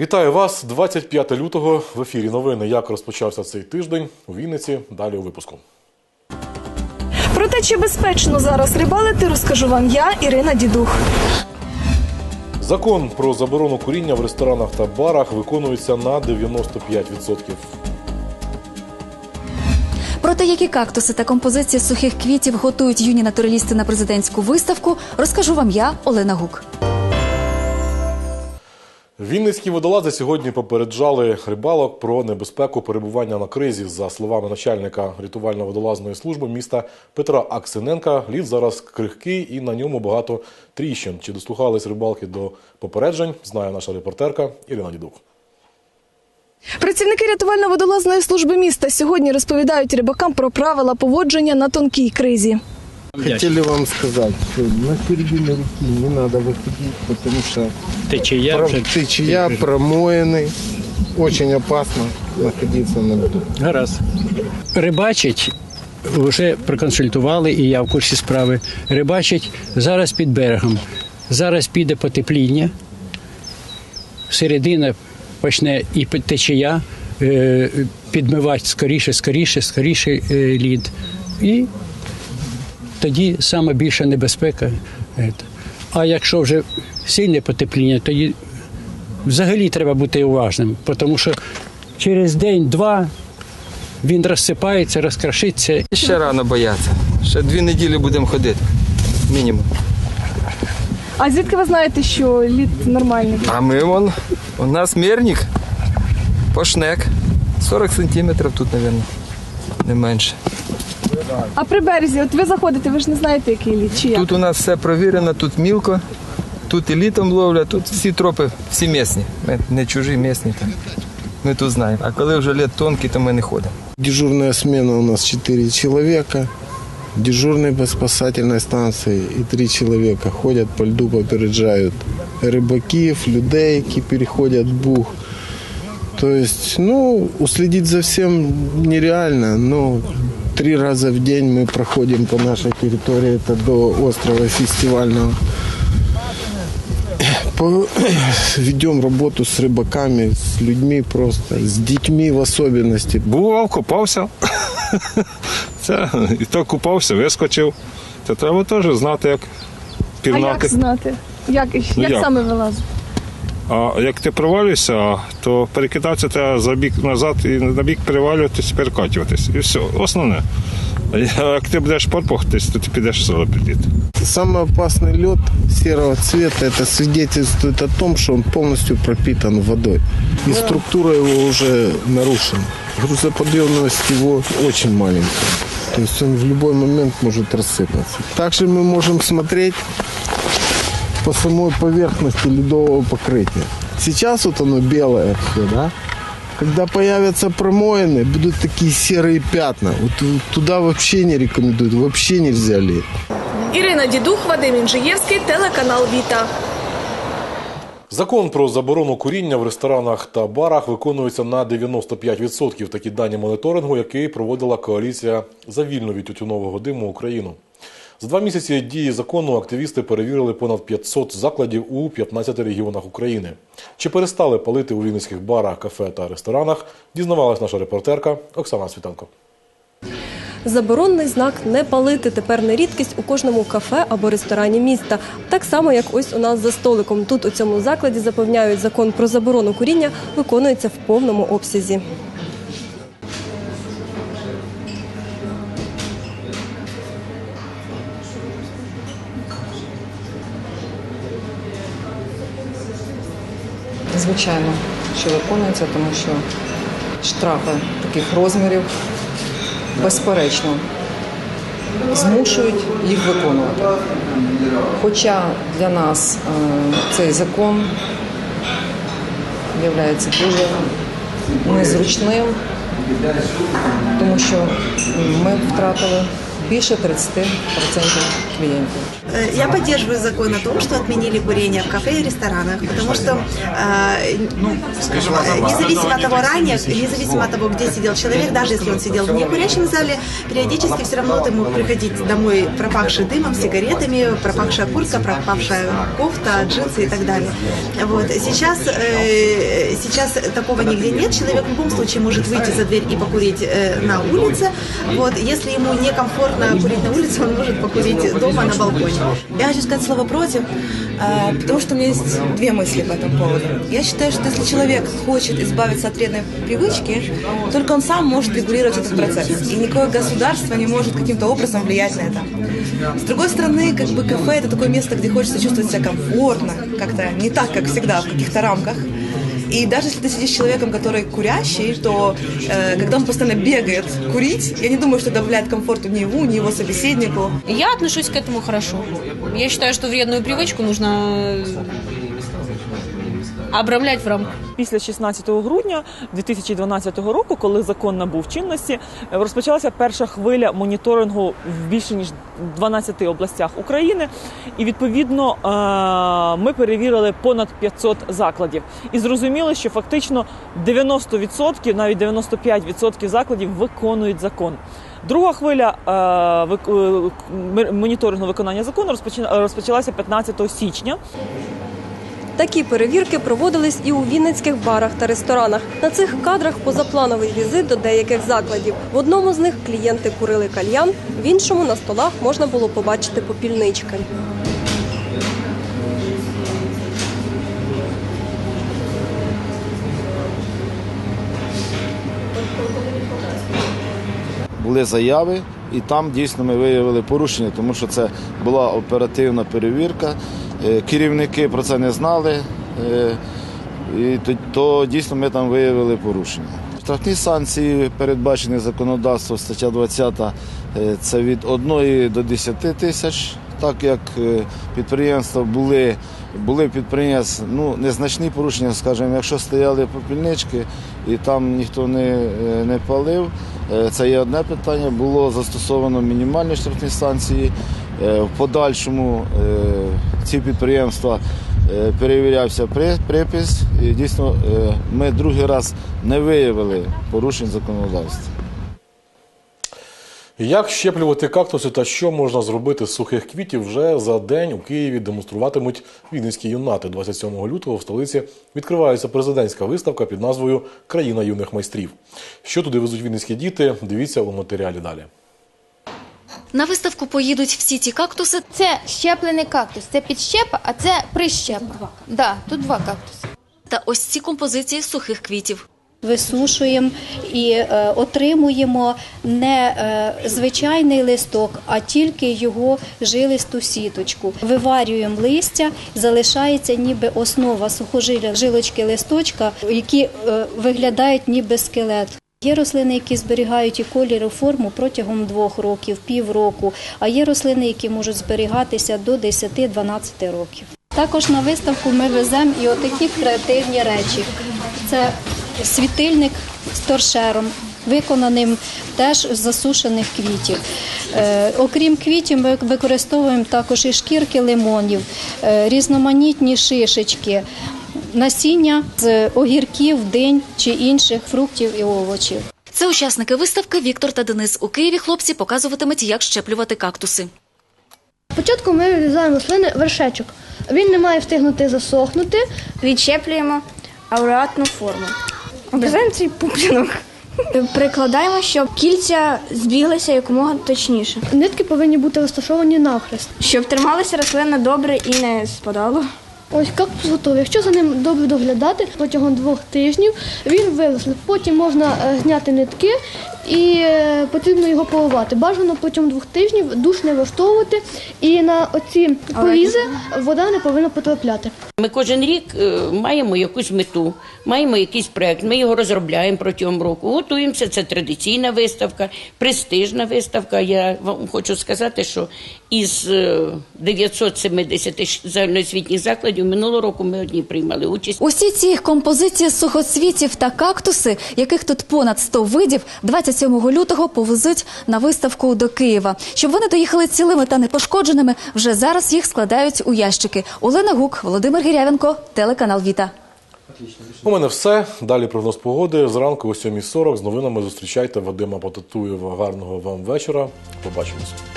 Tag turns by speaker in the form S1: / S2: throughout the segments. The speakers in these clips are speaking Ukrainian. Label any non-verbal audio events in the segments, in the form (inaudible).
S1: Вітаю вас 25 лютого. В ефірі новини. Як розпочався цей тиждень у Вінниці? Далі у випуску.
S2: Про те, чи безпечно зараз рибалити, розкажу вам я, Ірина Дідух.
S1: Закон про заборону куріння в ресторанах та барах виконується на 95%.
S3: Про те, які кактуси та композиції сухих квітів готують юні натуралісти на президентську виставку, розкажу вам я, Олена Гук.
S1: Вінницькі водолази сьогодні попереджали рибалок про небезпеку перебування на кризі. За словами начальника рятувально-водолазної служби міста Петра Аксиненка, лід зараз крихкий і на ньому багато тріщин. Чи дослухались рибалки до попереджень, знає наша репортерка Ірина Дідух.
S2: Працівники рятувально-водолазної служби міста сьогодні розповідають рибакам про правила поводження на тонкій кризі.
S4: Хотели вам сказать, что на середине реки не надо выходить, потому что
S5: Течія
S4: про-
S5: вже
S4: течія, промоины, очень опасно находиться на льду.
S5: гаразд. Рибачить, вже проконсультували, і я в курсі справи. Рибачить зараз під берегом. Зараз піде потепління. Середина почне і течія е, підмивати скоріше, скоріше, скоріше е, лід. І тоді саме більша небезпека. А якщо вже сильне потепління, тоді взагалі треба бути уважним, тому що через день-два він розсипається, розкрашиться.
S6: Ще рано боятися. Ще дві неділі будемо ходити. Мінімум.
S2: А звідки ви знаєте, що лід нормальний?
S6: А ми вон, у нас мірник, пошнек. 40 сантиметрів тут, мабуть, не менше.
S2: А при березі, от ви заходите, ви ж не знаєте, який лід чи як?
S6: Тут у нас все провірено, тут мілко, тут і літом ловля, тут всі тропи, всі місні. Ми не чужі місні. Там. Ми тут знаємо. А коли вже лід тонкий, то ми не ходимо.
S4: Дежурная смена у нас 4 человека, дежурный по спасательной станции и 3 человека ходят по льду, попереджают рыбаків, людей, які переходят бух. То есть, ну, уследить за всем нереально, но три раза в день мы проходим по нашей территории, это до острова фестивального. По- Ведем (coughs) работу с рыбаками, с людьми просто, с детьми в особенности.
S7: Бував, купався. (laughs) Це, і то купався, вискочив. Це треба теж знати, як
S2: А
S7: пірнати.
S2: як знати? Як,
S7: Ну,
S2: як
S7: як?
S2: саме вилазити?
S7: А як ти провалюєшся, то перекидатися треба за бік назад і на бік перевалюватись, перекатуватись. І все, основне. А як ти будеш порпухатись, то ти підеш сило підійти.
S4: Самый опасный лед серого цвета, это свидетельствует о том, что он полностью пропитан водой. И структура его уже нарушена. Грузоподъемность его очень маленькая. То есть он в любой момент может рассыпаться. Также мы можем смотреть по самой поверхности ледового покрытия. Сейчас вот оно белое все, да? Когда появятся промоины, будут такие серые пятна. Вот туда вообще не рекомендуют, вообще нельзя лезть.
S2: Ірина Дідух, Вадим Інжиєвський, телеканал Віта.
S1: Закон про заборону куріння в ресторанах та барах виконується на 95%. Такі дані моніторингу, який проводила коаліція за вільну від тютюнового диму Україну. За два місяці дії закону активісти перевірили понад 500 закладів у 15 регіонах України. Чи перестали палити у вінницьких барах, кафе та ресторанах, дізнавалась наша репортерка Оксана Світанко.
S8: Заборонний знак не палити тепер не рідкість у кожному кафе або ресторані міста. Так само, як ось у нас за столиком. Тут у цьому закладі запевняють, закон про заборону куріння виконується в повному обсязі.
S9: Звичайно, що виконується, тому що штрафи таких розмірів безперечно змушують їх виконувати. Хоча для нас е, цей закон є дуже незручним, тому що ми втратили більше 30% клієнтів.
S10: Э, Я поддерживаю закон о том, что отменили курение в кафе и ресторанах, потому что э, э, независимо от того ранее, независимо от того, где сидел человек, даже если он сидел в некурящем зале, периодически все равно ты мог приходить домой пропахший дымом, сигаретами, пропахшая куртка, пропахшая кофта, джинсы и так далее. Вот. Сейчас, э, сейчас такого нигде нет. Человек в любом случае может выйти за дверь и покурить э, на улице. Вот. Если ему некомфортно курить на улице, он может покурить дома на балконе. Я хочу сказать слово против, э, потому что у меня есть две мысли по этому поводу. Я считаю, что если человек хочет избавиться от вредной привычки, только он сам может регулировать этот процесс. И никакое государство не может каким-то образом влиять на это. С другой стороны, как бы кафе это такое место, где хочется чувствовать себя комфортно, как-то не так, как всегда, в каких-то рамках. И даже если ты сидишь с человеком, который курящий, то э, когда он постоянно бегает курить, я не думаю, что это добавляет комфорту ни ему, ни его собеседнику.
S11: Я отношусь к этому хорошо. Я считаю, что вредную привычку нужно обрамлять в рамках.
S12: Після 16 грудня 2012 року, коли закон набув чинності, е, розпочалася перша хвиля моніторингу в більше ніж 12 областях України. І відповідно е, ми перевірили понад 500 закладів. І зрозуміли, що фактично 90%, навіть 95% закладів виконують закон. Друга хвиля е, моніторингу виконання закону розпочалася 15 січня.
S8: Такі перевірки проводились і у вінницьких барах та ресторанах. На цих кадрах позаплановий візит до деяких закладів. В одному з них клієнти курили кальян, в іншому на столах можна було побачити попільнички.
S13: були заяви, і там дійсно ми виявили порушення, тому що це була оперативна перевірка. Е, Керівники про це не знали, е, і то, то дійсно ми там виявили порушення. Штрафні санкції передбачені законодавством, стаття 20, е, це від 1 до 10 тисяч. Так як підприємства були, були підприємств ну, незначні порушення, скажімо, якщо стояли попільнички і там ніхто не, не палив, це є одне питання. Було застосовано мінімальні штрафні санкції. Е, В подальшому е, ці підприємства е, перевірявся при- припис, і дійсно е, ми другий раз не виявили порушень законодавства.
S1: Як щеплювати кактуси та що можна зробити з сухих квітів вже за день у Києві демонструватимуть вінницькі юнати. 27 лютого в столиці відкривається президентська виставка під назвою Країна юних майстрів. Що туди везуть вінницькі діти? Дивіться у матеріалі далі.
S3: На виставку поїдуть всі ті кактуси.
S14: Це щеплений кактус, це підщепа, а це прищепа. Да, тут два кактуси.
S3: Та ось ці композиції сухих квітів.
S15: Висушуємо і е, отримуємо не е, звичайний листок, а тільки його жилисту сіточку. Виварюємо листя, залишається ніби основа сухожилля жилочки листочка, які е, виглядають ніби скелет. Є рослини, які зберігають і колір, і форму протягом двох років, півроку, а є рослини, які можуть зберігатися до 10-12 років. Також на виставку ми веземо і отакі креативні речі. Це світильник з торшером, виконаним теж з засушених квітів. Е, окрім квітів, ми використовуємо також і шкірки лимонів, е, різноманітні шишечки, насіння з огірків, динь чи інших фруктів і овочів.
S3: Це учасники виставки Віктор та Денис. У Києві хлопці показуватимуть, як щеплювати кактуси.
S16: Спочатку ми вирізаємо рослини вершечок. Він не має встигнути засохнути. Відщеплюємо ауреатну форму. Обрізаємо цей пуп'янок. Прикладаємо, щоб кільця збіглися якомога точніше. Нитки повинні бути розташовані навхрест. Щоб трималася рослина добре і не спадало. Ось кактус готовий. Якщо за ним добре доглядати протягом двох тижнів, він виросли. Потім можна е, зняти нитки і е, потрібно його поливати. Бажано протягом двох тижнів душ не влаштовувати, і на оці порізи вода не повинна потрапляти.
S17: Ми кожен рік е, маємо якусь мету, маємо якийсь проект. Ми його розробляємо протягом року. Готуємося. Це традиційна виставка, престижна виставка. Я вам хочу сказати, що із е, 970 загальноосвітніх закладів минулого року ми одні приймали участь.
S3: Усі ці композиції сухоцвітів та кактуси, яких тут понад 100 видів, 27 27 лютого повезуть на виставку до Києва. Щоб вони доїхали цілими та непошкодженими, вже зараз їх складають у ящики. Олена Гук, Володимир Гірявенко, телеканал Віта.
S1: У мене все. Далі прогноз погоди. Зранку о 7.40 з новинами зустрічайте Вадима Потатуєва. Гарного вам вечора. Побачимось.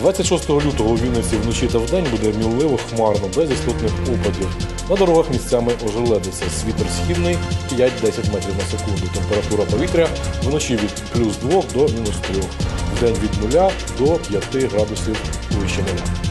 S1: 26 лютого у Вінниці вночі та вдень буде мінливо хмарно, без істотних опадів. На дорогах місцями ожеледиться. Світер східний 5-10 метрів на секунду. Температура повітря вночі від плюс 2 до мінус 3. в день від 0 до 5 градусів вище нуля.